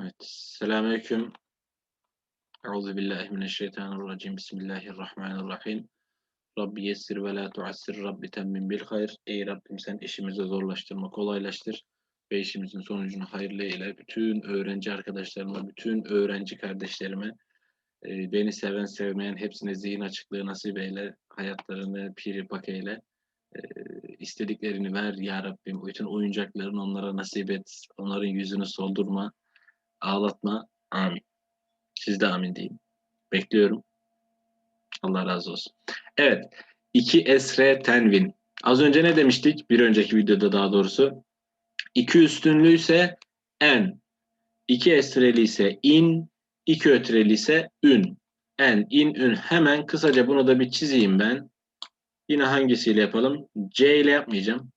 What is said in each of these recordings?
Evet. Selamünaleyküm. Euzu billahi mineşşeytanirracim. Bismillahirrahmanirrahim. Rabbi yessir ve la tuassir. Rabbi temmin bil hayr. Ey Rabbim sen işimizi zorlaştırma, kolaylaştır ve işimizin sonucunu hayırlı eyle. Bütün öğrenci arkadaşlarıma, bütün öğrenci kardeşlerime, e, beni seven sevmeyen hepsine zihin açıklığı nasip eyle. Hayatlarını piri pak eyle. E, istediklerini ver ya Rabbim. Bütün oyuncaklarını onlara nasip et. Onların yüzünü soldurma ağlatma. Amin. Siz de amin deyin. Bekliyorum. Allah razı olsun. Evet. 2 esre tenvin. Az önce ne demiştik? Bir önceki videoda daha doğrusu. 2 üstünlü ise en. 2 esreli ise in. 2 ötreli ise ün. En, in, ün. Hemen kısaca bunu da bir çizeyim ben. Yine hangisiyle yapalım? C ile yapmayacağım.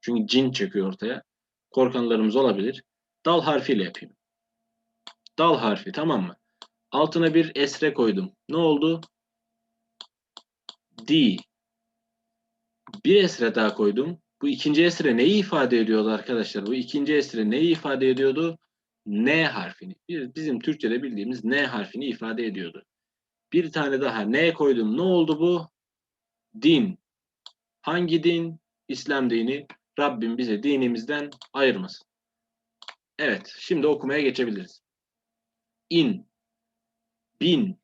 Çünkü cin çıkıyor ortaya. Korkanlarımız olabilir. Dal harfiyle yapayım. Dal harfi tamam mı? Altına bir esre koydum. Ne oldu? D. Bir esre daha koydum. Bu ikinci esre neyi ifade ediyordu arkadaşlar? Bu ikinci esre neyi ifade ediyordu? N harfini. Bizim Türkçe'de bildiğimiz N harfini ifade ediyordu. Bir tane daha N koydum. Ne oldu bu? Din. Hangi din? İslam dini. Rabbim bize dinimizden ayırmasın. Evet, şimdi okumaya geçebiliriz in, bin,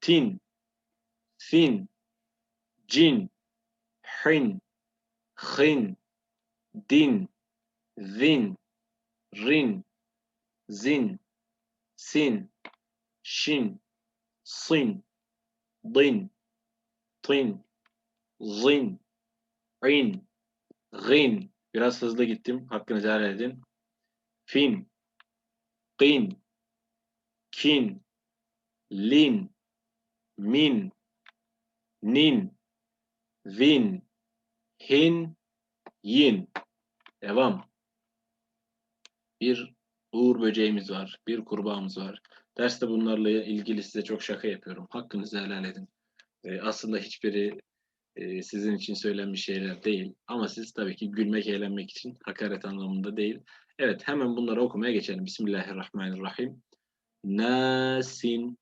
tin, fin, cin, hin, hin, din, zin, rin, zin, sin, şin, sin, din, tin, zin, in, gin. Biraz hızlı gittim. Hakkınızı helal edin. Fin, qin, kin, lin, min, nin, vin, hin, yin. Devam. Bir uğur böceğimiz var. Bir kurbağamız var. Derste bunlarla ilgili size çok şaka yapıyorum. Hakkınızı helal edin. E, aslında hiçbiri e, sizin için söylenmiş şeyler değil. Ama siz tabii ki gülmek, eğlenmek için hakaret anlamında değil. Evet hemen bunları okumaya geçelim. Bismillahirrahmanirrahim nasin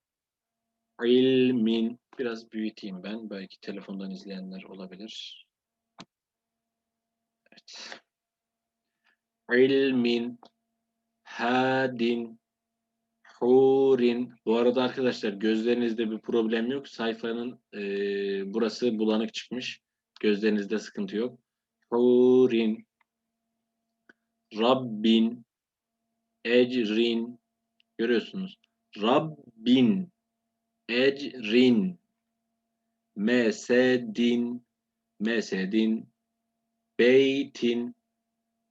ilmin biraz büyüteyim ben. Belki telefondan izleyenler olabilir. Evet. İlmin hadin hurin. Bu arada arkadaşlar gözlerinizde bir problem yok. Sayfanın e, burası bulanık çıkmış. Gözlerinizde sıkıntı yok. Hurin Rabbin ecrin Görüyorsunuz. Rabbin ecrin mesedin mesedin beytin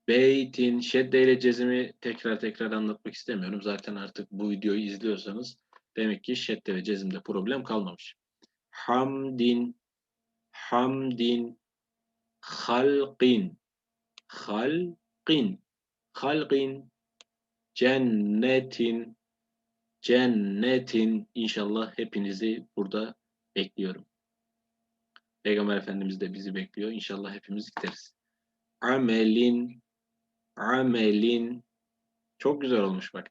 beytin şeddeyle cezimi tekrar tekrar anlatmak istemiyorum. Zaten artık bu videoyu izliyorsanız demek ki şedde ve cezimde problem kalmamış. Hamdin hamdin halqin halqin halqin cennetin cennetin inşallah hepinizi burada bekliyorum. Peygamber Efendimiz de bizi bekliyor. İnşallah hepimiz gideriz. Amelin amelin çok güzel olmuş bak.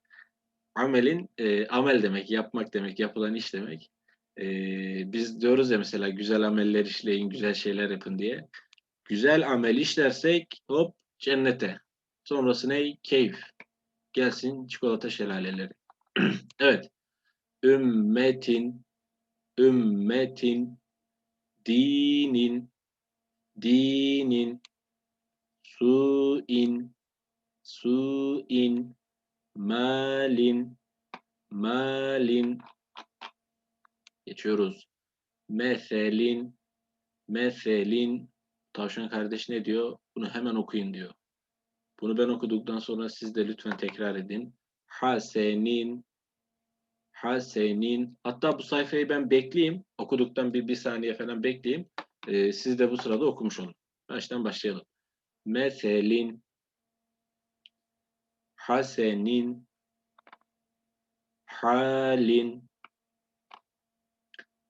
Amelin e, amel demek, yapmak demek, yapılan iş demek. E, biz diyoruz ya mesela güzel ameller işleyin, güzel şeyler yapın diye. Güzel amel işlersek hop cennete. Sonrası ne? Keyif. Gelsin çikolata şelaleleri. evet. Ümmetin ümmetin dinin dinin suin suin malin malin geçiyoruz. Meselin meselin tavşan kardeş ne diyor? Bunu hemen okuyun diyor. Bunu ben okuduktan sonra siz de lütfen tekrar edin. Hasenin Hasenin hatta bu sayfayı ben bekleyeyim. Okuduktan bir, bir saniye falan bekleyeyim. Ee, siz de bu sırada okumuş olun. Baştan başlayalım. Meselin Hasenin Halin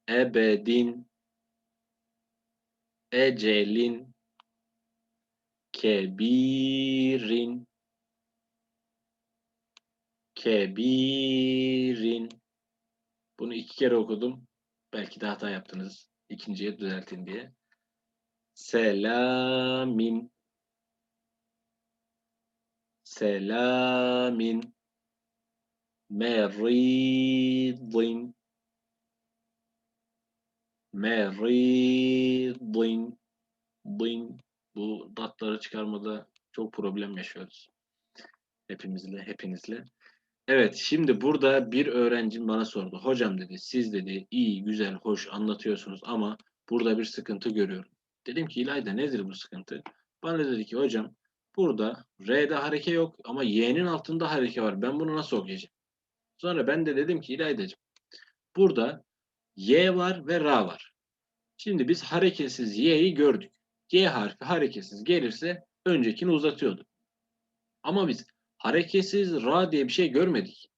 Ebedin Ecelin kebirin kebirin. Bunu iki kere okudum. Belki de hata yaptınız. İkinciye düzeltin diye. Selamin. Selamin. Meridin. Meridin. Din. Bu datları çıkarmada çok problem yaşıyoruz. Hepimizle, hepinizle. Evet, şimdi burada bir öğrencim bana sordu. Hocam dedi, siz dedi iyi, güzel, hoş anlatıyorsunuz ama burada bir sıkıntı görüyorum. Dedim ki İlayda nedir bu sıkıntı? Bana dedi ki hocam burada R'de hareke yok ama Y'nin altında hareke var. Ben bunu nasıl okuyacağım? Sonra ben de dedim ki İlaydacığım burada Y var ve Ra var. Şimdi biz hareketsiz Y'yi gördük. Y harfi hareketsiz gelirse öncekini uzatıyordu. Ama biz hareketsiz Ra diye bir şey görmedik.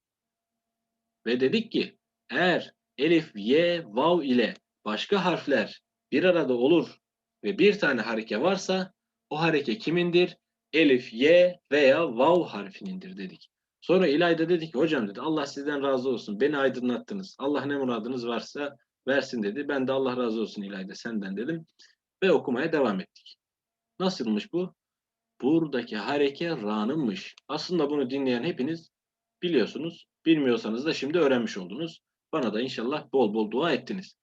Ve dedik ki eğer Elif, Y, Vav ile başka harfler bir arada olur ve bir tane hareke varsa o hareke kimindir? Elif, Y veya Vav harfinindir dedik. Sonra İlayda dedi ki hocam dedi Allah sizden razı olsun beni aydınlattınız. Allah ne muradınız varsa versin dedi. Ben de Allah razı olsun İlayda senden dedim. Ve okumaya devam ettik. Nasılmış bu? Buradaki hareke ra'nınmış. Aslında bunu dinleyen hepiniz biliyorsunuz. Bilmiyorsanız da şimdi öğrenmiş oldunuz. Bana da inşallah bol bol dua ettiniz.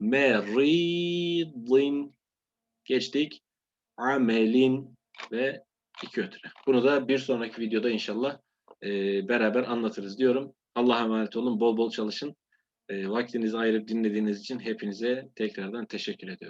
Meridin geçtik. Amelin ve iki ötüre. Bunu da bir sonraki videoda inşallah e, beraber anlatırız diyorum. Allah'a emanet olun. Bol bol çalışın. E, vaktinizi ayırıp dinlediğiniz için hepinize tekrardan teşekkür ediyorum.